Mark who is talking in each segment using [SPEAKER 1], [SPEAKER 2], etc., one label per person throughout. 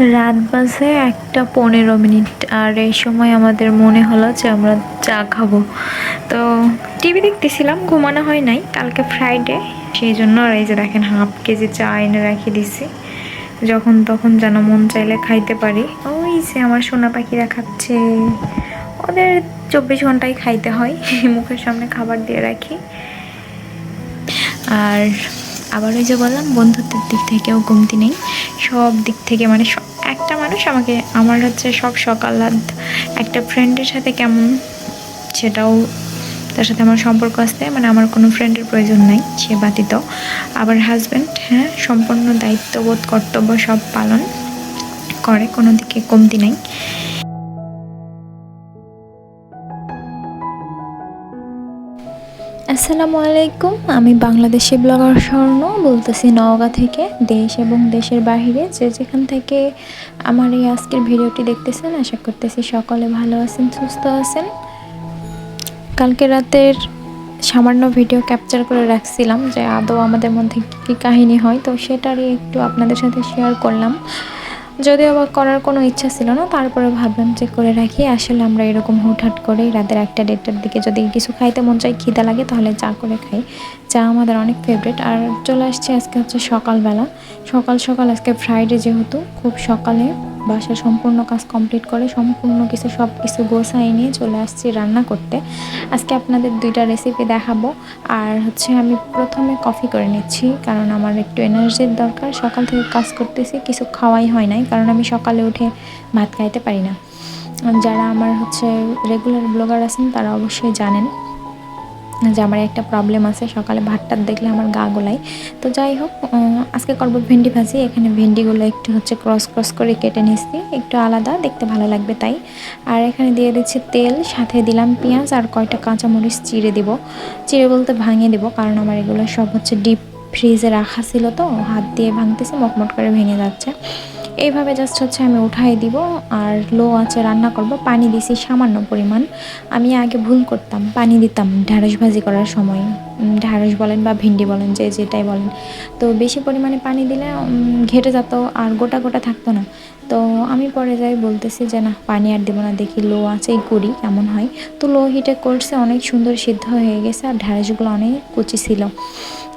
[SPEAKER 1] রাত বাজে একটা পনেরো মিনিট, আর এই সময় আমাদের মনে হলো যে আমরা চা খাব। তো টিভি দেখতেছিলাম, ঘুমানো হয় নাই, কালকে ফ্রাইডে সেই জন্য আর এই যে দেখেন হাফ কেজি চা এনে রেখে দিছি। যখন তখন যেন মন চাইলে খাইতে পারি। ওই যে আমার সোনা পাখিরা খাচ্ছে। ওদের চব্বিশ ঘন্টায় খাইতে হয়, মুখের সামনে খাবার দিয়ে রাখি। আর আবার ওই যে বললাম, বন্ধুত্বের দিক থেকেও কমতি নেই। সব দিক থেকে মানে স- একটা মানুষ আমাকে, আমার হচ্ছে সব সকাল রাত একটা ফ্রেন্ডের সাথে কেমন সেটাও তার সাথে আমার সম্পর্ক আসতে মানে আমার কোনো ফ্রেন্ডের প্রয়োজন নাই, সে ব্যতীত। আবার হাজব্যান্ড হ্যাঁ সম্পূর্ণ দায়িত্ববোধ, কর্তব্য সব পালন করে, কোনো দিকে কমতি নাই। আসসালামু আলাইকুম, আমি বাংলাদেশি ব্লগার স্বর্ণ, বলতেছি নওগাঁ থেকে, দেশ এবং দেশের বাইরে যে যেখান থেকে আমার এই আজকের ভিডিওটি দেখতেছেন, আশা করতেছি সকলে ভালো আছেন, সুস্থ আছেন। কালকে রাতের সামান্য ভিডিও ক্যাপচার করে রাখছিলাম যে আদৌ আমাদের মধ্যে কী কাহিনী হয়, তো সেটারই একটু আপনাদের সাথে শেয়ার করলাম। যদিও আবার করার কোনো ইচ্ছা ছিল না, তারপরে ভাবলাম যে করে রাখি। আসলে আমরা এরকম হুটহাট করে রাতের একটা দেড়টার দিকে যদি কিছু খাইতে মন চাই খিদা লাগে তাহলে চা করে খাই। চা আমাদের অনেক ফেভারিট আর চলে আসছে আজকে হচ্ছে সকালবেলা। সকাল সকাল আজকে ফ্রাইডে যেহেতু, খুব সকালে বাসার সম্পূর্ণ কাজ কমপ্লিট করে সম্পূর্ণ কিছু সব কিছু গোছাই নিয়ে চলে আসছি রান্না করতে। আজকে আপনাদের দুইটা রেসিপি দেখাবো। আর হচ্ছে আমি প্রথমে কফি করে নিচ্ছি, কারণ আমার একটু এনার্জির দরকার। সকাল থেকে কাজ করতেছি, কিছু খাওয়াই হয় নাই, কারণ আমি সকালে উঠে ভাত খাইতে পারি না। যারা আমার হচ্ছে রেগুলার ব্লগার আছেন, তারা অবশ্যই জানেন। যে আমার একটা প্রবলেম আছে, সকালে ভাতটা দেখলে আমার গা গোলাই তো যাই হোক আজকে করব ভেন্ডি ভাজি। এখানে ভেন্ডিগুলো একটু হচ্ছে ক্রস ক্রস করে কেটে নিচ্ছি। একটু আলাদা, দেখতে ভালো লাগবে তাই। আর এখানে দিয়ে দিচ্ছি তেল, সাথে দিলাম পেঁয়াজ আর কয়টা কাঁচামরিচ চিড়ে দিব। চিড়ে বলতে ভাঙিয়ে দেবো, কারণ আমার এগুলো সব হচ্ছে ডিপ ফ্রিজে রাখা ছিল তো, হাত দিয়ে ভাঙতেছে মটমট করে ভেঙে যাচ্ছে। এইভাবে জাস্ট হচ্ছে আমি উঠাই দিব, আর লো আছে রান্না করব। পানি দিছি সামান্য পরিমাণ। আমি আগে ভুল করতাম, পানি দিতাম ঢ্যাঁড়স ভাজি করার সময়। ঢ্যাঁড়স বলেন বা ভিন্ডি বলেন, যে যেটাই বলেন। তো বেশি পরিমাণে পানি দিলে ঘেটে যেত আর গোটা গোটা থাকতো না। তো আমি পরে যাই বলতেছি যে, না, পানি আর দেবো না, দেখি লো আছেই করি, কেমন হয়? তো লো হিটে করছে, অনেক সুন্দর সিদ্ধ হয়ে গেছে, আর ঢ্যাঁড়সগুলো অনেক কুচি ছিল।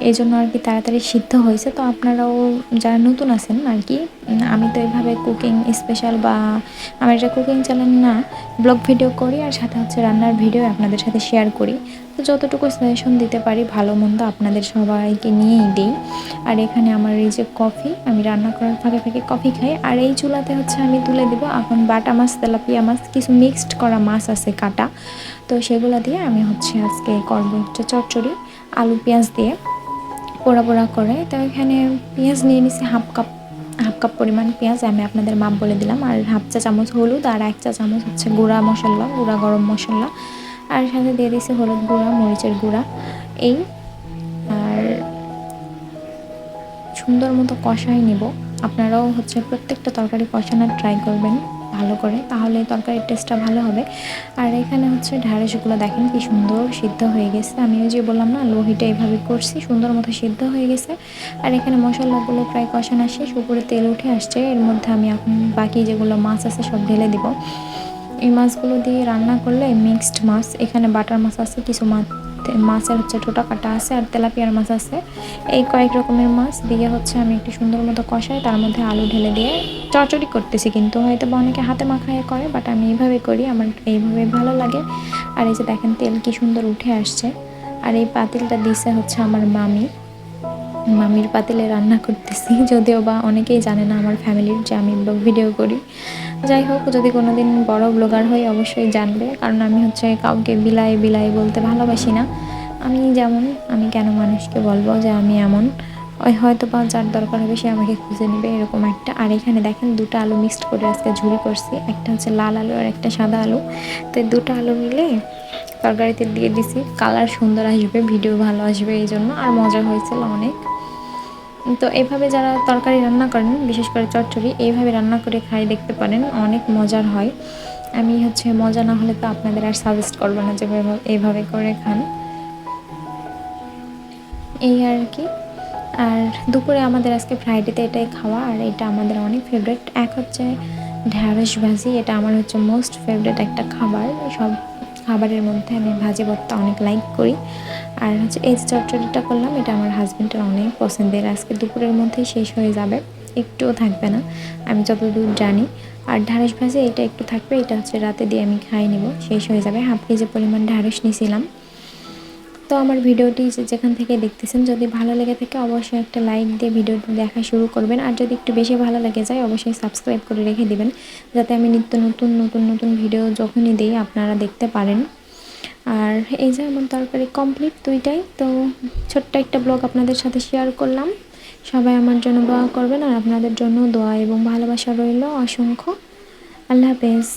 [SPEAKER 1] এই জন্য আর কি তাড়াতাড়ি সিদ্ধ হয়েছে। তো আপনারাও যারা নতুন আছেন আর কি আমি তো এইভাবে কুকিং স্পেশাল বা আমার এটা কুকিং চ্যানেল না ব্লগ ভিডিও করি আর সাথে হচ্ছে রান্নার ভিডিও আপনাদের সাথে শেয়ার করি। তো যতটুকু সাজেশন দিতে পারি, ভালো মন্দ আপনাদের সবাইকে নিয়েই দিই। আর এখানে আমার এই যে কফি আমি রান্না করার ফাঁকে ফাঁকে কফি খাই। আর এই চুলাতে হচ্ছে আমি তুলে দিব এখন বাটা মাছ, তেলাপিয়া মাছ, কিছু মিক্সড করা মাছ আছে কাটা। তো সেগুলো দিয়ে আমি হচ্ছে আজকে করব হচ্ছে চচ্চড়ি, আলু, পেঁয়াজ দিয়ে। পোড়া পোড়া করে। তো এখানে পেঁয়াজ নিয়ে নিছি হাফ কাপ হাফ কাপ পরিমাণ পেঁয়াজ। আমি আপনাদের মাপ বলে দিলাম। আর হাফ চা চামচ হলুদ আর এক চা চামচ হচ্ছে গুঁড়া মশলা, গুঁড়া গরম মশলা। আর সাথে দিয়ে দিয়েছি হলুদ গুঁড়া, মরিচের গুঁড়া। এই আর সুন্দর মতো কষাই নিব। আপনারাও হচ্ছে প্রত্যেকটা তরকারি কষানোর ট্রাই করবেন। ভালো করে, তাহলে তরকারির টেস্টটা ভালো হবে। আর এখানে হচ্ছে ঢ্যাঁড়সগুলো দেখেন কি সুন্দর সিদ্ধ হয়ে গেছে। আমি ওই যে বললাম না, লোহিটা এইভাবে করছি, সুন্দর মতো সিদ্ধ হয়ে গেছে। আর এখানে মশলাগুলো প্রায় কষানো শেষ, উপরে তেল উঠে আসছে। এর মধ্যে আমি এখন বাকি যেগুলো মাছ আছে সব ঢেলে দিব। এই মাছগুলো দিয়ে রান্না করলে মিক্সড মাছ, এখানে বাটার মাছ আছে, কিছু মাছ মাছের হচ্ছে ঠোঁটা কাটা আছে আর তেলাপিয়ার মাছ আছে। এই কয়েক রকমের মাছ দিয়ে হচ্ছে আমি একটি সুন্দর মতো কষাই, তার মধ্যে আলু ঢেলে দিয়ে চড়চড়ি করতেছি কিন্তু হয়তো বা অনেকে হাতে মাখায় করে বাট আমি এইভাবে করি, আমার এইভাবে ভালো লাগে। আর এই যে দেখেন তেল কি সুন্দর উঠে আসছে। আর এই পাতিলটা দিছে হচ্ছে আমার মামি। মামির পাতিলে রান্না করতেছি। যদিও বা অনেকেই জানে না আমার ফ্যামিলির যে আমি ব্লগ ভিডিও করি। যাই হোক, যদি কোনো দিন বড় ব্লগার হই অবশ্যই জানবে। কারণ আমি হচ্ছে কাউকে বিলাই বিলাই বলতে ভালোবাসি না। আমি যেমন, আমি কেন মানুষকে বলব যে আমি এমন? ওই হয়তো বা যার দরকার হবে সে আমাকে খুঁজে নেবে, এরকম একটা। আর এখানে দেখেন দুটো আলু মিক্সড করে আজকে ঝুড়ি করছি। একটা হচ্ছে লাল আলু আর একটা সাদা আলু। তো দুটো আলু মিলে তরকারিতে দিয়ে দিছি। কালার সুন্দর আসবে ভিডিও ভালো আসবে এই জন্য, আর মজা হয়েছিল অনেক। তো এভাবে যারা তরকারি রান্না করেন, বিশেষ করে চচ্চড়ি, এইভাবে রান্না করে খাই, দেখতে পারেন অনেক মজার হয়। আমি হচ্ছে মজা না হলে তো আপনাদের আর সাজেস্ট করব না যে এইভাবে করে খান। এই আর কি। আর দুপুরে আমাদের আজকে ফ্রাইডেতে এটাই খাওয়া, আর এটা আমাদের অনেক ফেভারিট এক হচ্ছে ঢ্যাঁড়স ভাজি, এটা আমার হচ্ছে মোস্ট ফেভারিট একটা খাবার। সব খাবারের মধ্যে আমি ভাজি ভর্তা অনেক লাইক করি। আর হচ্ছে এই চটচটিটা করলাম, এটা আমার হাজব্যান্ডের অনেক পছন্দের। আজকে দুপুরের মধ্যেই শেষ হয়ে যাবে, একটুও থাকবে না, আমি যতদূর জানি। আর ঢ্যাঁড়স ভাজি, এটা একটু থাকবে, এটা হচ্ছে রাতে দিয়ে আমি খাই নেব, শেষ হয়ে যাবে। হাফ কেজি পরিমাণ ঢ্যাঁড়স নিয়েছিলাম তো আমার ভিডিওটি যেখান থেকে দেখতেছেন, যদি ভালো লেগে থাকে অবশ্যই একটা লাইক দিয়ে ভিডিওটি দেখা শুরু করবেন। আর যদি একটু বেশি ভালো লেগে যায়, অবশ্যই সাবস্ক্রাইব করে রেখে দিবেন, যাতে আমি নিত্য নতুন নতুন নতুন ভিডিও যখনই দিই আপনারা দেখতে পারেন। আর এই যে আমার তরকারি কমপ্লিট দুইটাই, তো ছোট্ট একটা ব্লগ আপনাদের সাথে শেয়ার করলাম। সবাই আমার জন্য দোয়া করবেন, আর আপনাদের জন্য দোয়া এবং ভালোবাসা রইল অসংখ্য। আল্লাহ হাফেজ।